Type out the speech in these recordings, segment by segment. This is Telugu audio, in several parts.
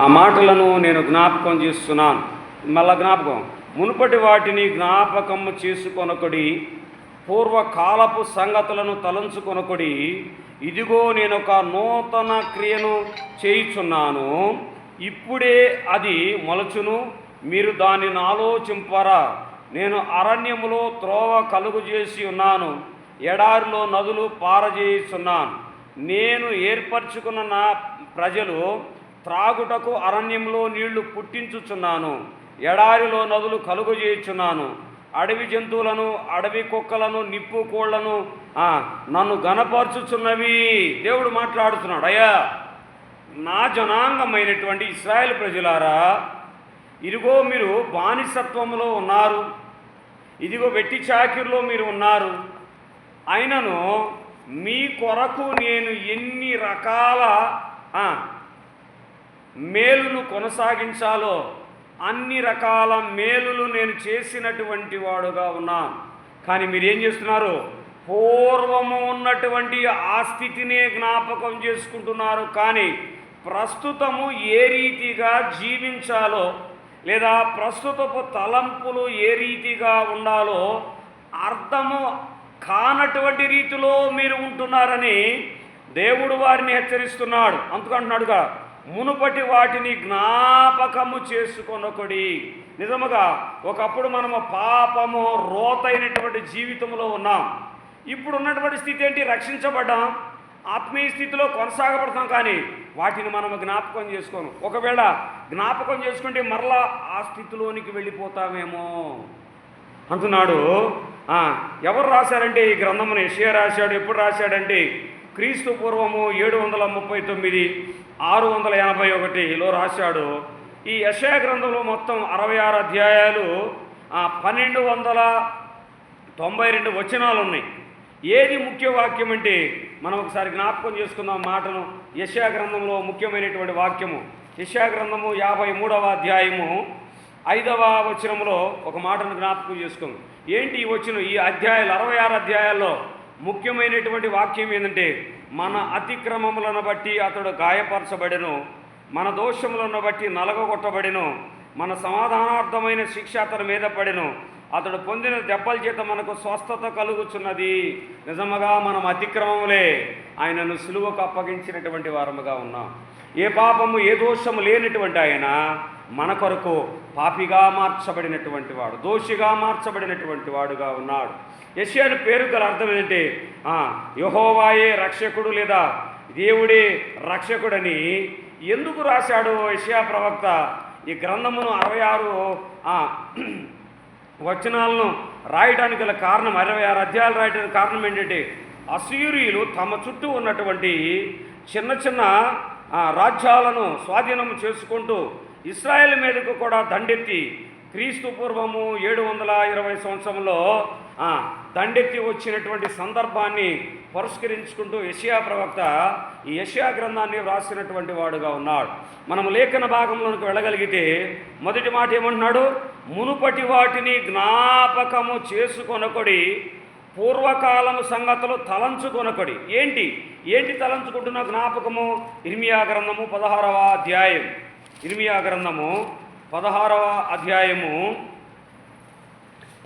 ఆ మాటలను నేను జ్ఞాపకం చేస్తున్నాను. మళ్ళా జ్ఞాపకం మునుపటి వాటిని జ్ఞాపకము చేసుకొనకొడి పూర్వకాలపు సంగతులను తలంచుకొనకొడి ఇదిగో నేను ఒక నూతన క్రియను చేయుచున్నాను. ఇప్పుడే అది మొలచును మీరు దానిని ఆలోచింపరా. నేను అరణ్యములో త్రోవ కలుగు చేసి ఉన్నాను ఎడారిలో నదులు పారజేయుచున్నాను. నేను ఏర్పరచుకున్న నా ప్రజలు త్రాగుటకు అరణ్యంలో నీళ్ళు పుట్టించుచున్నాను ఎడారిలో నదులు కలుగజేయుచున్నాను. అడవి జంతువులను అడవి కుక్కలను నిప్పు కోళ్ళను నన్ను గనపరుచుచున్నవి దేవుడు మాట్లాడుతున్నాడు అయ్యా నా జనాంగమైనటువంటి ఇస్రాయేల్ ప్రజలారా ఇదిగో మీరు బానిసత్వంలో ఉన్నారు. ఇదిగో వెట్టి చాకిరిలో మీరు ఉన్నారు. అయినను మీ కొరకు నేను ఎన్ని రకాల మేలును కొనసాగించాలో అన్ని రకాల మేలులు నేను చేసినటువంటి వాడుగా ఉన్నాను. కానీ మీరు ఏం చేస్తున్నారు? పూర్వము ఉన్నటువంటి ఆ స్థితినే జ్ఞాపకం చేసుకుంటున్నారు. కానీ ప్రస్తుతము ఏ రీతిగా జీవించాలో లేదా ప్రస్తుతపు తలంపులు ఏ రీతిగా ఉండాలో అర్థము కానటువంటి రీతిలో మీరు ఉంటున్నారని దేవుడు వారిని హెచ్చరిస్తున్నాడు. అందుకంటున్నాడుగా మునుపటి వాటిని జ్ఞాపకము చేసుకొనొకడి. నిజముగా ఒకప్పుడు మనము పాపము రోతైనటువంటి జీవితంలో ఉన్నాం. ఇప్పుడు ఉన్నటువంటి స్థితి ఏంటి? రక్షించబడ్డాం. ఆత్మీయ స్థితిలో కొనసాగబడతాం కానీ వాటిని మనము జ్ఞాపకం చేసుకోను. ఒకవేళ జ్ఞాపకం చేసుకుంటే మరలా ఆ స్థితిలోనికి వెళ్ళిపోతామేమో అంటున్నాడు. ఎవరు రాశారంటే ఈ గ్రంథముని? యెషయా రాశాడు ఎప్పుడు రాశాడంటే క్రీస్తు పూర్వము ఏడు వందల ముప్పై తొమ్మిది ఆరు వందల ఎనభై ఒకటిలో రాశాడు. ఈ యశయ గ్రంథంలో మొత్తం అరవై ఆరు అధ్యాయాలు పన్నెండు వందల తొంభై రెండు వచనాలు ఉన్నాయి ఏది ముఖ్య వాక్యం అంటే మనం ఒకసారి జ్ఞాపకం చేసుకుందాం మాటను. యశా గ్రంథంలో ముఖ్యమైనటువంటి వాక్యము. యశా గ్రంథము యాభై మూడవ అధ్యాయము ఐదవ వచనంలో ఒక మాటను జ్ఞాపకం చేసుకుందాం ఏంటి ఈ వచ్చిన ఈ అధ్యాయాలు అరవై ఆరు అధ్యాయాల్లో ముఖ్యమైనటువంటి వాక్యం ఏంటంటే మన అతిక్రమములను బట్టి అతడు గాయపరచబడెను మన దోషములను బట్టి నలగొట్టబడెను మన సమాధానార్థమైన శిక్ష అతని మీద పడెను. అతడు పొందిన దెబ్బల చేత మనకు స్వస్థత కలుగుచున్నది. నిజముగా మనం అతిక్రమములే. ఆయనను సులువకు అప్పగించినటువంటి వారముగా ఉన్నాం. ఏ పాపము ఏ దోషము లేనటువంటి ఆయన మన కొరకు పాపిగా మార్చబడినటువంటి వాడు దోషిగా మార్చబడినటువంటి వాడుగా ఉన్నాడు. యశ్యాను పేరు గల అర్థం ఏంటంటే యహోవాయే రక్షకుడు లేదా? దేవుడే రక్షకుడని ఎందుకు రాశాడు యశ్యా ప్రవక్త? ఈ గ్రంథమును అరవై ఆరు వచనాలను రాయడానికి గల కారణం అరవై ఆరు అధ్యాయాలు రాయడానికి కారణం ఏంటంటే అసూరియులు తమ చుట్టూ ఉన్నటువంటి చిన్న చిన్న రాజ్యాలను స్వాధీనం చేసుకుంటూ ఇస్రాయేల్ మీదకు కూడా దండెత్తి క్రీస్తు పూర్వము ఏడు వందల ఇరవై సంవత్సరంలో దండెత్తి వచ్చినటువంటి సందర్భాన్ని పురస్కరించుకుంటూ యషియా ప్రవక్త ఈ యషియా గ్రంథాన్ని వ్రాసినటువంటి వాడుగా ఉన్నాడు. మనం లేఖన భాగంలోనికి వెళ్ళగలిగితే మొదటి మాట ఏమంటున్నాడు? మునుపటి వాటిని జ్ఞాపకము చేసుకొనకొడి పూర్వకాలము సంగతులు తలంచుకొనకొడి. ఏంటి? ఏంటి తలంచుకుంటున్న జ్ఞాపకము? ఇర్మియా గ్రంథము పదహారవ అధ్యాయం. ఇర్మియా గ్రంథము పదహారవ అధ్యాయము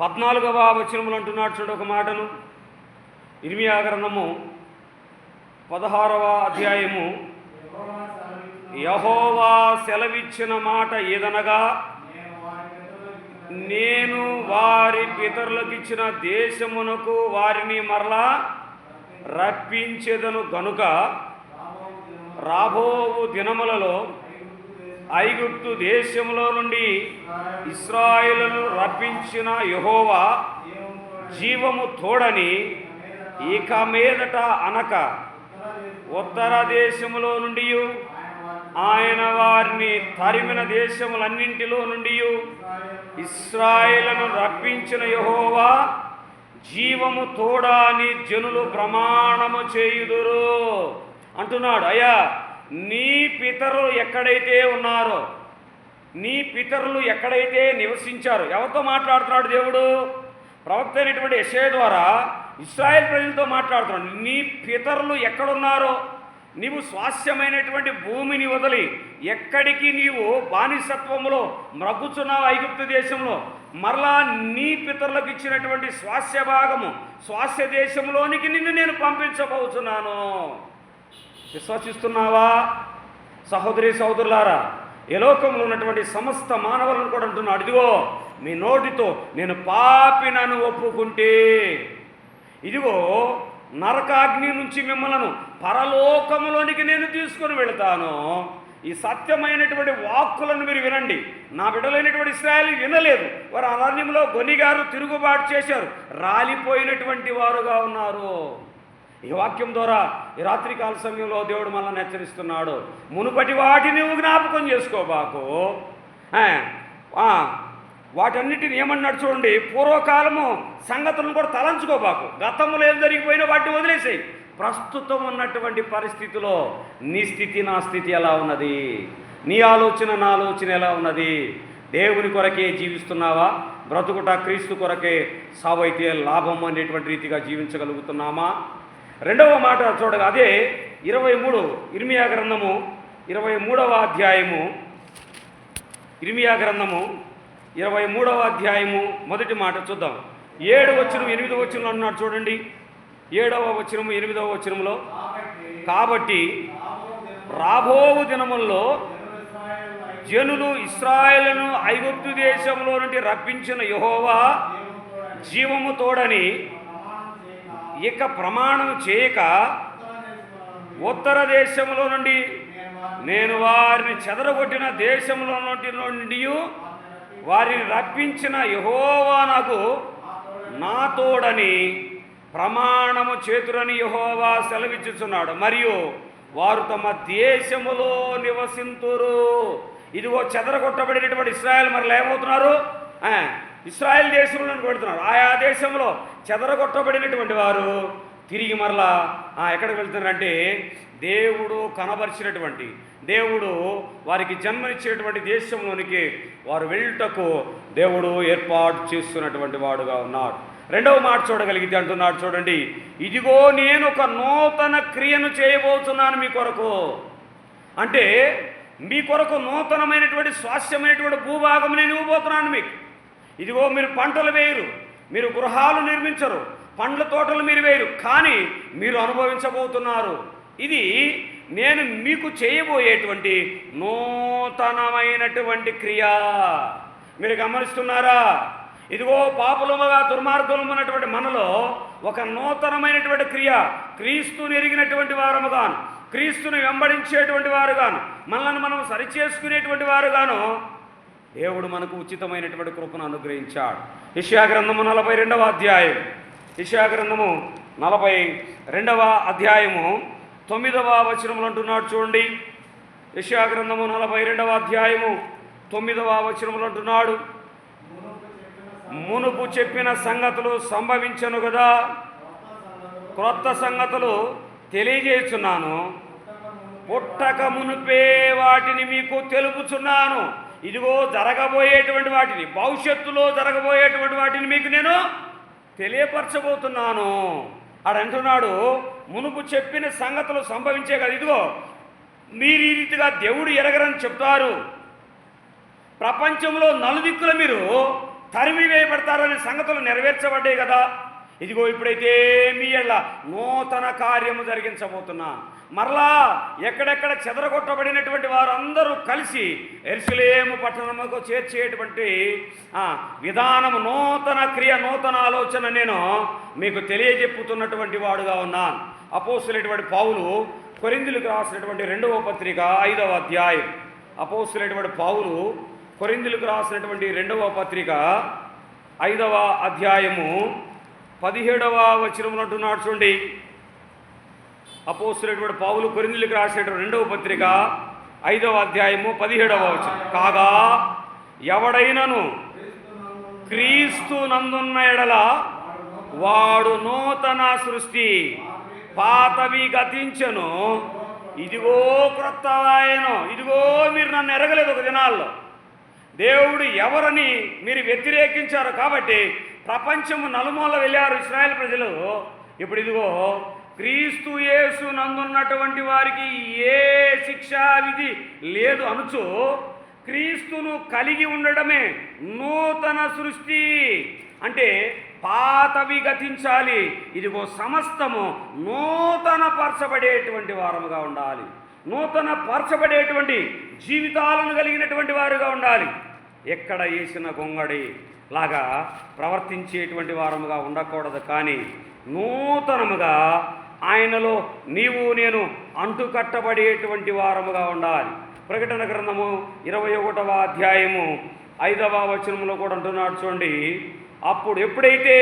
పద్నాలుగవ వచనములు అంటున్నాడు చూడు ఒక మాటను. ఇర్మియా గ్రంథము పదహారవ అధ్యాయము. యహోవా సెలవిచ్చిన మాట ఏదనగా నేను వారి పితరులకు ఇచ్చిన దేశమునకు వారిని మరలా రప్పించేదను గనుక రాబోవు దినములలో ఐగుప్తు దేశంలో నుండి ఇస్రాయిలను రప్పించిన యహోవా జీవము తోడని ఇక మీదట అనక ఉత్తర దేశములో నుండి ఆయన వారిని తరిమిన దేశములన్నింటిలో నుండి ఇస్రాయిలను రప్పించిన యహోవా జీవము తోడా అని జనులు ప్రమాణము చేయుదురు. అంటున్నాడు అయ్యా నీ పితరులు ఎక్కడైతే ఉన్నారో నీ పితరులు ఎక్కడైతే నివసించారో ఎవరితో మాట్లాడుతున్నాడు దేవుడు? ప్రవక్త అయినటువంటి యశయ ద్వారా ఇస్రాయేల్ ప్రజలతో మాట్లాడుతున్నాడు. నీ పితరులు ఎక్కడున్నారో నీవు స్వాస్యమైనటువంటి భూమిని వదిలి ఎక్కడికి నీవు బానిసత్వంలో మ్రగ్గుచున్నావు ఐగుప్తు దేశంలో? మరలా నీ పితరులకు ఇచ్చినటువంటి స్వాస్య భాగము స్వాస్య దేశంలోనికి నిన్ను నేను పంపించబోతున్నాను విశ్వసిస్తున్నావా? సహోదరి సహోదరులారా ఈ లోకంలో ఉన్నటువంటి సమస్త మానవులను కూడా అంటున్నాడు. ఇదిగో మీ నోటితో నేను పాపినను ఒప్పుకుంటే ఇదిగో నరకాగ్ని నుంచి మిమ్మలను పరలోకములోనికి నేను తీసుకొని వెళతాను. ఈ సత్యమైనటువంటి వాక్కులను మీరు వినండి. నా బిడ్డలైనటువంటి ఇస్రాయల్ వినలేదు. వారు అరణ్యంలో గొనిగారు తిరుగుబాటు చేశారు. రాలిపోయినటువంటి వారుగా ఉన్నారు. ఈ వాక్యం ద్వారా ఈ రాత్రికాల సమయంలో దేవుడు మనల్ని హెచ్చరిస్తున్నాడు. మునుపటి వాటిని నువ్వు జ్ఞాపకం చేసుకోబాకు వాటన్నిటిని ఏమన్నాడు చూడండి పూర్వకాలము సంగతులను కూడా తలంచుకోబాకు గతంలో ఏం జరిగిపోయినా వాటిని వదిలేసేయి. ప్రస్తుతం ఉన్నటువంటి పరిస్థితిలో నీ స్థితి నా స్థితి ఎలా ఉన్నది? నీ ఆలోచన నా ఆలోచన ఎలా ఉన్నది? దేవుని కొరకే జీవిస్తున్నావా? బ్రతుకుట క్రీస్తు కొరకే సావైతే లాభం అనేటువంటి రీతిగా జీవించగలుగుతున్నామా? రెండవ మాట చూడగా అదే ఇరవై మూడు ఇర్మియా గ్రంథము ఇరవై మూడవ అధ్యాయము. ఇర్మియా గ్రంథము ఇరవై మూడవ అధ్యాయము. మొదటి మాట చూద్దాం. ఏడు వచనం ఎనిమిదవ వచనం అన్నాడు చూడండి. ఏడవ వచనము ఎనిమిదవ వచనంలో కాబట్టి రాబోవు దినముల్లో జనులు ఇస్రాయేలును ఐగుప్తు దేశంలో నుండి రప్పించిన యహోవా జీవము తోడని ఇక ప్రమాణం చేయక ఉత్తర దేశంలో నుండి నేను వారిని చెదరగొట్టిన దేశంలో నుండి వారిని రప్పించిన యహోవా నాకు నా తోడని ప్రమాణము చేతురని యహోవా సెలవిచ్చుచున్నాడు. మరియు వారు తమ దేశములో నివసింతురు. ఇదిగో చెదరగొట్టబడినటువంటి ఇస్రాయల్ మరి ఏమవుతున్నారు ఇస్రాయల్ దేశంలో పెడుతున్నారు ఆయా దేశంలో చెదరగొట్టబడినటువంటి వారు తిరిగి మరలా ఎక్కడికి వెళ్తున్నారంటే దేవుడు కనబరిచినటువంటి దేవుడు వారికి జన్మనిచ్చినటువంటి దేశంలోనికి వారు వెళ్ళుటకు దేవుడు ఏర్పాటు చేస్తున్నటువంటి వాడుగా ఉన్నాడు. రెండవ మాట చూడగలిగితే అంటున్నాడు చూడండి ఇదిగో నేను ఒక నూతన క్రియను చేయబోతున్నాను మీ కొరకు. అంటే మీ కొరకు నూతనమైనటువంటి స్వాస్థ్యమైనటువంటి భూభాగం నేను ఇవ్వబోతున్నాను మీకు. ఇదిగో మీరు పంటలు వేయరు మీరు గృహాలు నిర్మించరు పండ్ల తోటలు మీరు వేయరు కానీ మీరు అనుభవించబోతున్నారు. ఇది నేను మీకు చేయబోయేటువంటి నూతనమైనటువంటి క్రియ. మీరు గమనిస్తున్నారా? ఇదిగో పాపులముగా దుర్మార్గులమైనటువంటి మనలో ఒక నూతనమైనటువంటి క్రియ. క్రీస్తు ఎరిగినటువంటి వారముగాను క్రీస్తుని వెంబడించేటువంటి వారుగాను మనల్ని మనం సరిచేసుకునేటువంటి వారుగాను దేవుడు మనకు ఉచితమైనటువంటి కృపను అనుగ్రహించాడు. ఇష్యాగ్రంథము నలభై రెండవ అధ్యాయం ఇష్యాగ్రంథము నలభై రెండవ అధ్యాయము తొమ్మిదవ వచనములు అంటున్నాడు చూడండి. ఇషయా నలభై రెండవ అధ్యాయము తొమ్మిదవ వచనములు అంటున్నాడు. మునుపు చెప్పిన సంగతులు సంభవించను కదా క్రొత్త సంగతులు తెలియజేస్తున్నాను. పుట్టక మునుపే వాటిని మీకు తెలుపుచున్నాను. ఇదిగో జరగబోయేటువంటి వాటిని భవిష్యత్తులో జరగబోయేటువంటి వాటిని మీకు నేను తెలియపరచబోతున్నాను. ఆడు అంటున్నాడు మునుపు చెప్పిన సంగతులు సంభవించే కదా ఇదిగో మీరు ఈ రీతిగా దేవుడు ఎరగరని చెప్తారు. ప్రపంచంలో నలుదిక్కుల మీరు తరిమి వేయబడతారనే సంగతులు నెరవేర్చబడ్డాయి కదా. ఇదిగో ఇప్పుడైతే మీ ఎళ్ళ నూతన కార్యము జరిగించబోతున్నాను మరలా ఎక్కడెక్కడ చెదరగొట్టబడినటువంటి వారందరూ కలిసి ఎరుసలేము పట్టణముకు చేర్చేటువంటి విధానము నూతన క్రియ నూతన ఆలోచన నేను మీకు తెలియజెప్పుతున్నటువంటి వాడుగా ఉన్నాను. అపోసులేటువంటి పౌలు కొరిందులకు రాసినటువంటి రెండవ పత్రిక ఐదవ అధ్యాయం. అపోసులేటువంటి పౌలు కొరిందులకు రాసినటువంటి రెండవ పత్రిక ఐదవ అధ్యాయము పదిహేడవ వచనములు అంటున్నాడు చూడండి. అపోస్తులైనటువంటి పావులు కొరిందులకు రాసినటువంటి రెండవ పత్రిక ఐదవ అధ్యాయము పదిహేడవ వచనం. కాగా ఎవడైనను క్రీస్తు నందున్న ఎడల వాడు నూతన సృష్టి పాతవి గతించను. ఇదిగో క్రొత్తవాయను ఇదిగో మీరు నన్ను ఎరగలేదు ఒక దినాల్లో. దేవుడు ఎవరని మీరు వ్యతిరేకించారు కాబట్టి ప్రపంచము నలుమూల వెళ్ళారు ఇస్రాయల్ ప్రజలు. ఇప్పుడు ఇదిగో క్రీస్తు యేసు నందున్నటువంటి వారికి ఏ శిక్షా విధి లేదు. అనుచు క్రీస్తును కలిగి ఉండడమే నూతన సృష్టి. అంటే పాతవి గతించాలి ఇదిగో సమస్తము నూతన పరచబడేటువంటి వారముగా ఉండాలి. నూతన పరచబడేటువంటి జీవితాలను కలిగినటువంటి వారుగా ఉండాలి. ఎక్కడ వేసిన గొంగడి లాగా ప్రవర్తించేటువంటి వారముగా ఉండకూడదు. కానీ నూతనముగా ఆయనలో నీవు నేను అంటుకట్టబడేటువంటి వారముగా ఉండాలి. ప్రకటన గ్రంథము ఇరవై ఒకటవ అధ్యాయము ఐదవ వచనంలో కూడా అంటున్నాడు చూడండి. అప్పుడు ఎప్పుడైతే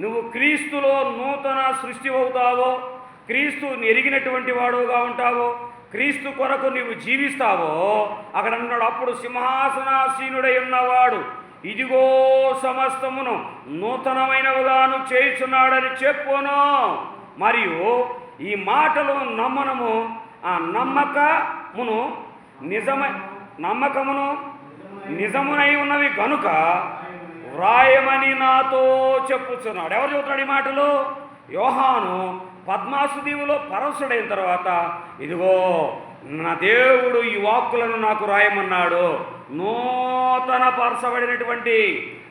నువ్వు క్రీస్తులో నూతన సృష్టి అవుతావో క్రీస్తు ఎరిగినటువంటి వాడుగా ఉంటావో క్రీస్తు కొరకు నీవు జీవిస్తావో అక్కడ అన్నాడు అప్పుడు సింహాసనాసీనుడై ఉన్నవాడు ఇదిగో సమస్తమును నూతనమైనవిగాను చేయుచున్నాడని చెప్పును. మరియు ఈ మాటలు నమ్మనము ఆ నమ్మకమును నిజమ నమ్మకమును నిజమునై ఉన్నవి కనుక వ్రాయమని నాతో చెప్పుచున్నాడు. ఎవరు చెబుతున్నాడు ఈ మాటలు? యోహాను పద్మాసు దీవులో పరవశుడైన తర్వాత ఇదిగో నా దేవుడు ఈ వాక్కులను నాకు రాయమన్నాడు. నూతన పరచబడినటువంటి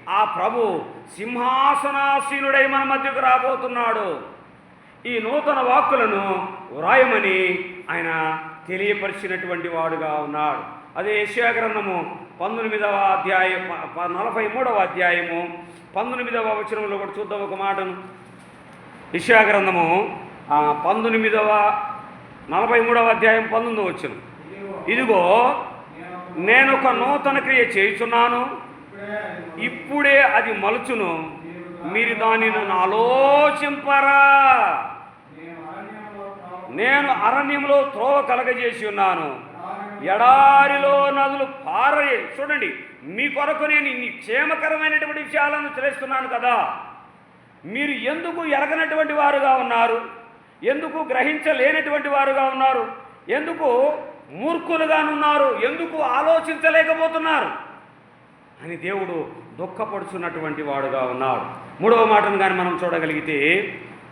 ఆ ప్రభు సింహాసనాసీనుడై మన మధ్యకు రాబోతున్నాడు. ఈ నూతన వాక్కులను వ్రాయమని ఆయన తెలియపరిచినటువంటి వాడుగా ఉన్నాడు. అదే యెషయా పంతొమ్మిదవ అధ్యాయం నలభై మూడవ అధ్యాయము పంతొమ్మిదవ వచనంలో కూడా చూద్దాం ఒక మాటను. యెషయా గ్రంథము పంతొమ్మిదవ నలభై మూడవ అధ్యాయం పంతొమ్మిదవ వచ్చిన ఇదిగో నేను ఒక నూతన క్రియ చేయుచున్నాను. ఇప్పుడే అది మలుచును. మీరు దానిని ఆలోచింపరా నేను అరణ్యంలో త్రోవ కలగజేసి ఉన్నాను. ఎడారిలో నదులు పారయే చూడండి మీ కొరకు నేను ఇన్ని క్షేమకరమైనటువంటి విషయాలను తెలుస్తున్నాను కదా. మీరు ఎందుకు ఎరగనటువంటి వారుగా ఉన్నారు? ఎందుకు గ్రహించలేనటువంటి వారుగా ఉన్నారు? ఎందుకు మూర్ఖులుగానున్నారు? ఎందుకు ఆలోచించలేకపోతున్నారు? అని దేవుడు దుఃఖపడుచున్నటువంటి వాడుగా ఉన్నాడు. మూడవ మాటను కానీ మనం చూడగలిగితే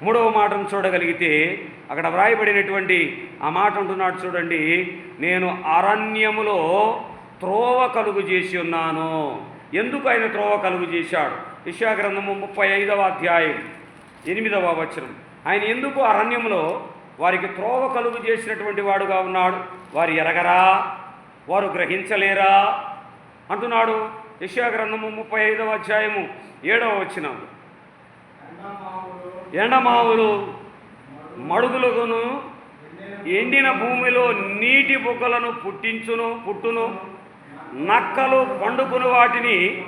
మూడవ మాటను చూడగలిగితే అక్కడ వ్రాయబడినటువంటి ఆ మాట అంటున్నాడు చూడండి నేను అరణ్యములో త్రోవ కలుగు చేసి ఉన్నాను. ఎందుకు ఆయన త్రోవ కలుగు చేశాడు? విశ్వాగ్రంథము ముప్పై ఐదవ అధ్యాయం ఎనిమిదవ వచనం. ఆయన ఎందుకు అరణ్యంలో వారికి త్రోవ కలుగు చేసినటువంటి వాడుగా ఉన్నాడు? వారు ఎరగరా? వారు గ్రహించలేరా? అంటున్నాడు యశాగ్రంథము ముప్పై ఐదవ అధ్యాయము ఏడవ వచ్చినాము ఎండమావులు మడుగులకును ఎండిన భూమిలో నీటి బుగ్గలను పుట్టించును పుట్టును నక్కలు పండుకుని వాటిని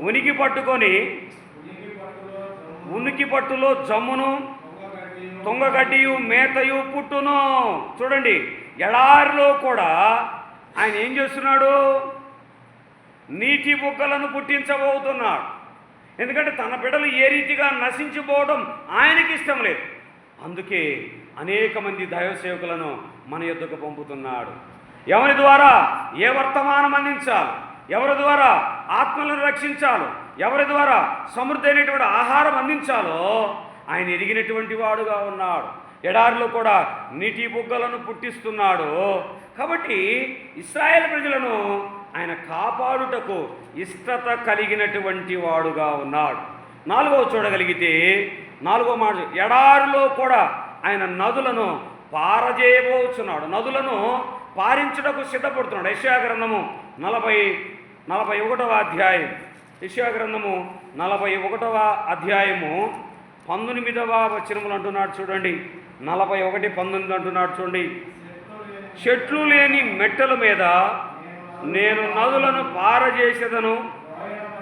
ఉనికి పట్టుకొని ఉనికి పట్టులో జమ్మును తుంగగడ్డియు మేతయు పుట్టును. చూడండి ఎడారిలో కూడా ఆయన ఏం చేస్తున్నాడు? నీటి బుగ్గలను పుట్టించబోతున్నాడు. ఎందుకంటే తన బిడ్డలు ఏ రీతిగా నశించిపోవడం ఆయనకి ఇష్టం లేదు. అందుకే అనేక మంది దైవసేవకులను మన యుద్ధకు పంపుతున్నాడు. ఎవరి ద్వారా? ఏ వర్తమానం అందించాలి? ఎవరి ద్వారా ఆత్మలను రక్షించాలో? ఎవరి ద్వారా సమృద్ధి అయినటువంటి ఆహారం అందించాలో ఆయన ఎరిగినటువంటి వాడుగా ఉన్నాడు. ఎడారిలో కూడా నీటి బుగ్గలను పుట్టిస్తున్నాడు. కాబట్టి ఇస్రాయేల్ ప్రజలను ఆయన కాపాడుటకు ఇష్టత కలిగినటువంటి వాడుగా ఉన్నాడు. నాలుగవ చూడగలిగితే నాలుగో మాట ఎడారిలో కూడా ఆయన నదులను పారజేయబోచున్నాడు. నదులను పారించుటకు సిద్ధపడుతున్నాడు. యశాగ్రంథము నలభై నలభై ఒకటవ అధ్యాయం. యశాగ్రంథము నలభై ఒకటవ అధ్యాయము పంతొమ్మిదవ వచనములు అంటున్నాడు చూడండి. నలభై ఒకటి పంతొమ్మిది అంటున్నాడు చూడండి. చెట్లు లేని మెట్టల మీద నేను నదులను పారజేసేదను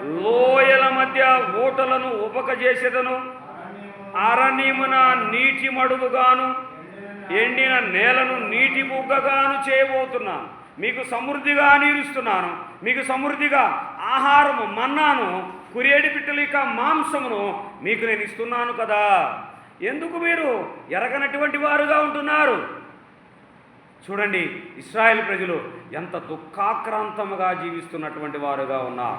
లోయల మధ్య ఊటలను ఉపకజేసేదను అరణ్యమున నీటి మడుగుగాను ఎండిన నేలను నీటి బుగ్గగాను చేయబోతున్నాను. మీకు సమృద్ధిగా నీరుస్తున్నాను. మీకు సమృద్ధిగా ఆహారము మన్నాను కురేడి పిట్టలు ఇక మాంసమును మీకు నేను ఇస్తున్నాను కదా. ఎందుకు మీరు ఎరగనటువంటి వారుగా ఉంటున్నారు? చూడండి ఇస్రాయేల్ ప్రజలు ఎంత దుఃఖాక్రాంతముగా జీవిస్తున్నటువంటి వారుగా ఉన్నారు.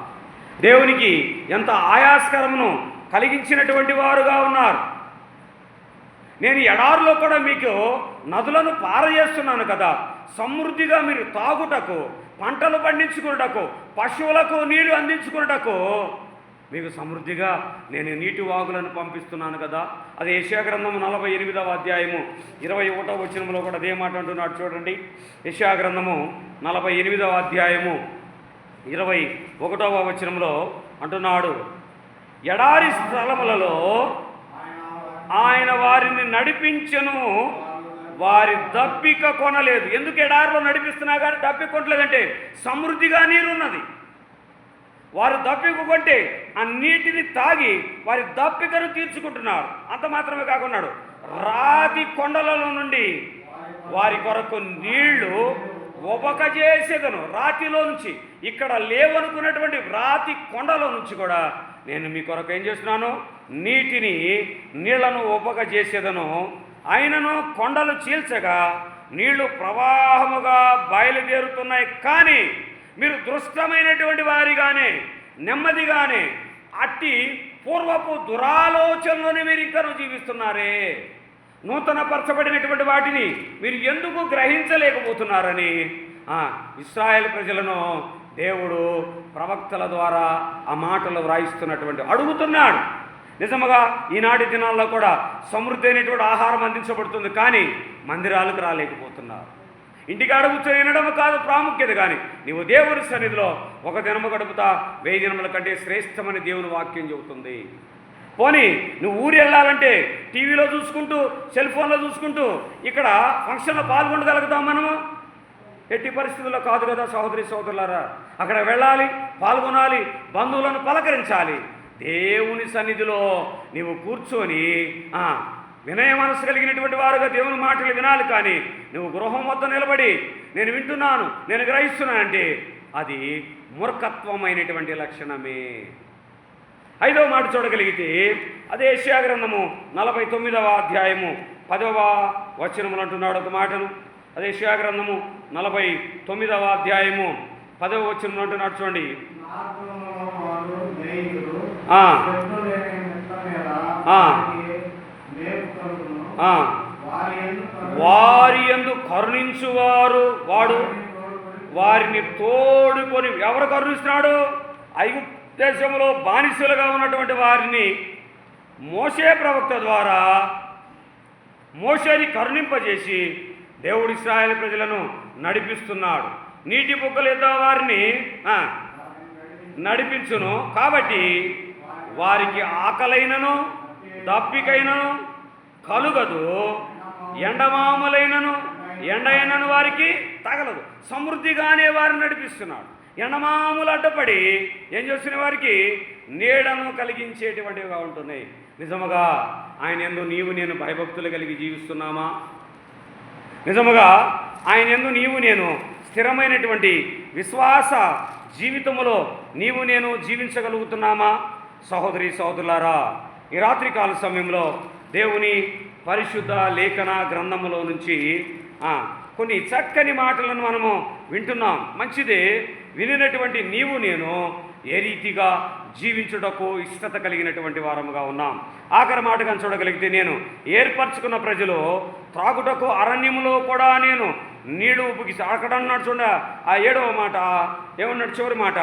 దేవునికి ఎంత ఆయాస్కరమును కలిగించినటువంటి వారుగా ఉన్నారు. నేను ఎడారిలో కూడా మీకు నదులను పారజేస్తున్నాను కదా. సమృద్ధిగా మీరు తాగుటకు పంటలు పండించుకున్నటకు పశువులకు నీరు అందించుకున్నటకు మీకు సమృద్ధిగా నేను నీటి వాగులను పంపిస్తున్నాను కదా. అది యెషయా నలభై ఎనిమిదవ అధ్యాయము ఇరవై ఒకటవ వచనంలో కూడా అదే మాట అంటున్నాడు చూడండి. యశాగ్రంథము గ్రంథము నలభై ఎనిమిదవ అధ్యాయము ఇరవై ఒకటవ వచనంలో అంటున్నాడు ఎడారి స్థలములలో ఆయన వారిని నడిపించను వారి దప్పిక కొనలేదు. ఎందుకు ఎడారిలో నడిపిస్తున్నా కానీ దప్పిక కొనలేదంటే సమృద్ధిగా నీరున్నది. వారు దప్పిక కొంటే ఆ నీటిని తాగి వారి దప్పికను తీర్చుకుంటున్నారు. అంత మాత్రమే కాకున్నాడు. రాతి కొండలలో నుండి వారి కొరకు నీళ్ళు ఒబక చేసేదను. రాతిలో నుంచి. ఇక్కడ లేవనుకున్నటువంటి రాతి కొండలో నుంచి కూడా నేను మీ కొరకు ఏం చేస్తున్నాను? నీటిని నీళ్ళను ఒబక చేసేదను. ఆయనను కొండలు చీల్చగా నీళ్ళు ప్రవాహముగా బయలుదేరుతున్నాయి. కానీ కృష్ణమైనటువంటి వారిగానే నెమ్మదిగానే అట్టి పూర్వపు దురాలోచనలోనే మీరు ఇంకా జీవిస్తున్నారే. నూతనపరచబడినటువంటి వాటిని మీరు ఎందుకు గ్రహించలేకపోతున్నారని ఆ, ఇస్రాయేల్ ప్రజలను దేవుడు ప్రవక్తల ద్వారా ఆ మాటలు వ్రాయిస్తున్నటువంటి అడుగుతున్నాడు. నిజముగా ఈనాటి దినాల్లో కూడా సమృద్ధి అయినటువంటి ఆహారం అందించబడుతుంది కానీ మందిరాలకు రాలేకపోతున్నారు. ఇంటికి కూర్చొని వినడం కాదు ప్రాముఖ్యత కానీ. నీవు దేవుని సన్నిధిలో ఒక దినము గడుపుతా వెయ్యి దినముల కంటే శ్రేష్టమని దేవుని వాక్యం చెబుతుంది. పోనీ నువ్వు ఊరు వెళ్ళాలంటే టీవీలో చూసుకుంటూ సెల్ ఫోన్లో చూసుకుంటూ ఇక్కడ ఫంక్షన్లో పాల్గొనగలుగుతాం మనము? ఎట్టి పరిస్థితుల్లో కాదు కదా సహోదరి సహోదరులారా. అక్కడ వెళ్ళాలి పాల్గొనాలి బంధువులను పలకరించాలి. దేవుని సన్నిధిలో నీవు కూర్చొని వినయ మనసు కలిగినటువంటి వారుగా దేవుని మాటలు వినాలి కానీ నువ్వు గృహం వద్ద నిలబడి నేను వింటున్నాను నేను గ్రహిస్తున్నానంటే అది మూర్ఖత్వమైనటువంటి లక్షణమే. ఐదవ మాట చూడగలిగితే అదే గ్రంథము నలభై తొమ్మిదవ అధ్యాయము పదవ వచనములు అంటున్నాడు ఒక మాటను. అదే గ్రంథము నలభై తొమ్మిదవ అధ్యాయము పదవ వచనములు అంటున్నాడు చూడండి. ఆ. చెట్లు లేని మెట్ల మీద ఆ. వారికి మేపు కలుగును. ఆ, వారి ఎందు కరుణించువారు వాడు. వారిని తోడుకొని ఎవరు కరుణిస్తున్నాడు? ఐగుప్తు దేశంలో బానిసలుగా ఉన్నటువంటి వారిని మోసే ప్రవక్త ద్వారా మోసేని కరుణింపజేసి దేవుడు ఇస్రాయేల్ ప్రజలను నడిపిస్తున్నాడు. నీటి బుగ్గలేదో వారిని? నడిపించును. కాబట్టి వారికి ఆకలైనను దప్పికైనను కలుగదు. ఎండమాములైనను ఎండైనను వారికి తగలదు. సమృద్ధిగానే వారిని నడిపిస్తున్నాడు ఎండమాములు అడ్డపడి ఏం చేస్తున్న వారికి నీడను కలిగించేటువంటివిగా ఉంటున్నాయి నిజముగా ఆయన ఎందు నీవు నేను భయభక్తులు కలిగి జీవిస్తున్నామా? నిజముగా ఆయన ఎందు నీవు నేను స్థిరమైనటువంటి విశ్వాస జీవితములో నీవు నేను జీవించగలుగుతున్నామా? సహోదరి సహోదరులారా ఈ రాత్రికాల సమయంలో దేవుని పరిశుద్ధ లేఖన గ్రంథములో నుంచి కొన్ని చక్కని మాటలను మనము వింటున్నాం. మంచిదే వినినటువంటి నీవు నేను ఏ రీతిగా జీవించుటకు ఇష్టత కలిగినటువంటి వారముగా ఉన్నాం. ఆఖరి మాటగా చూడగలిగితే నేను ఏర్పరచుకున్న ప్రజలు త్రాగుటకు అరణ్యములో కూడా నేను నీళ్ళు ఉపుకి అక్కడ అన్నాడు చూడ ఆ ఏడవ మాట ఏమన్నాడు చివరి మాట?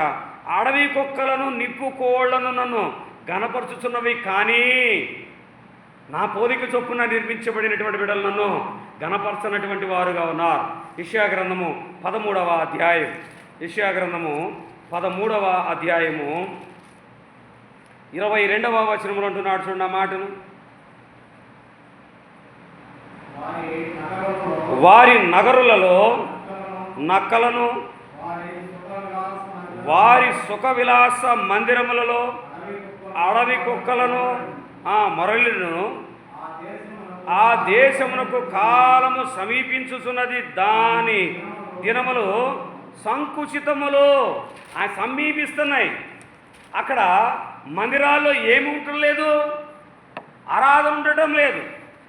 అడవి కుక్కలను నిప్పు కోళ్ళను నన్ను గనపరుచుచున్నవి కానీ నా పోలిక చొప్పున నిర్మించబడినటువంటి బిడ్డలు నన్ను గణపరచనటువంటి వారుగా ఉన్నారు. ఇషయా గ్రంథము పదమూడవ అధ్యాయం. ఇషయా గ్రంథము పదమూడవ అధ్యాయము ఇరవై రెండవ వచనములు అంటున్నాడు చూడండి ఆ మాటను. వారి నగరులలో నక్కలను, వారి సుఖ విలాస మందిరములలో అడవి కుక్కలను ఆ మరలును ఆ దేశమునకు కాలము సమీపించుచున్నది దాని దినములు సంకుచితములు. ఆ సమీపిస్తున్నాయి. అక్కడ మందిరాల్లో ఏమి ఉండలేదు ఆరాధన ఉండటం లేదు.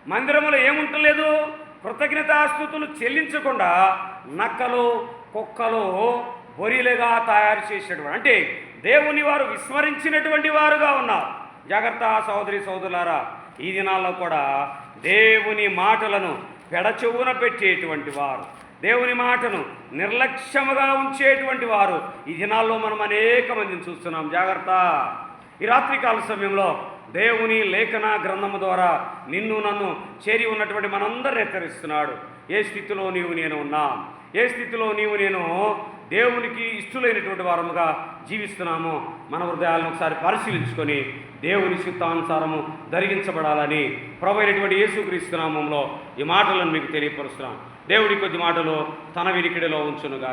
మందిరంలో ఏముంటలేదు కృతజ్ఞతాస్థుతులు చెల్లించకుండా నక్కలు కుక్కలు బొరిలుగా తయారు చేసేటువంటి అంటే దేవుని వారు విస్మరించినటువంటి వారుగా ఉన్నారు. జాగ్రత్త సోదరి సోదరులారా ఈ దినాల్లో కూడా దేవుని మాటలను పెడచెవున పెట్టేటువంటి వారు దేవుని మాటను నిర్లక్ష్యముగా ఉంచేటువంటి వారు ఈ దినాల్లో మనం అనేక మందిని చూస్తున్నాం. జాగ్రత్త. ఈ రాత్రికాల సమయంలో దేవుని లేఖన గ్రంథము ద్వారా నిన్ను నన్ను చేరి ఉన్నటువంటి మనందరూ హెచ్చరిస్తున్నాడు. ఏ స్థితిలో నీవు నేను ఉన్నాం? ఏ స్థితిలో నీవు నేను దేవునికి ఇష్టలైనటువంటి వారముగా జీవిస్తున్నామో. మన హృదయాలను ఒకసారి పరిశీలించుకొని దేవుని చిత్తానుసారము ధరించబడాలని ప్రభుత్వ యేసుక్రీస్తు నామంలో ఈ మాటలను మీకు తెలియపరుస్తున్నాం. దేవుడి కొద్ది మాటలు తన వినికిడిలో ఉంచునుగా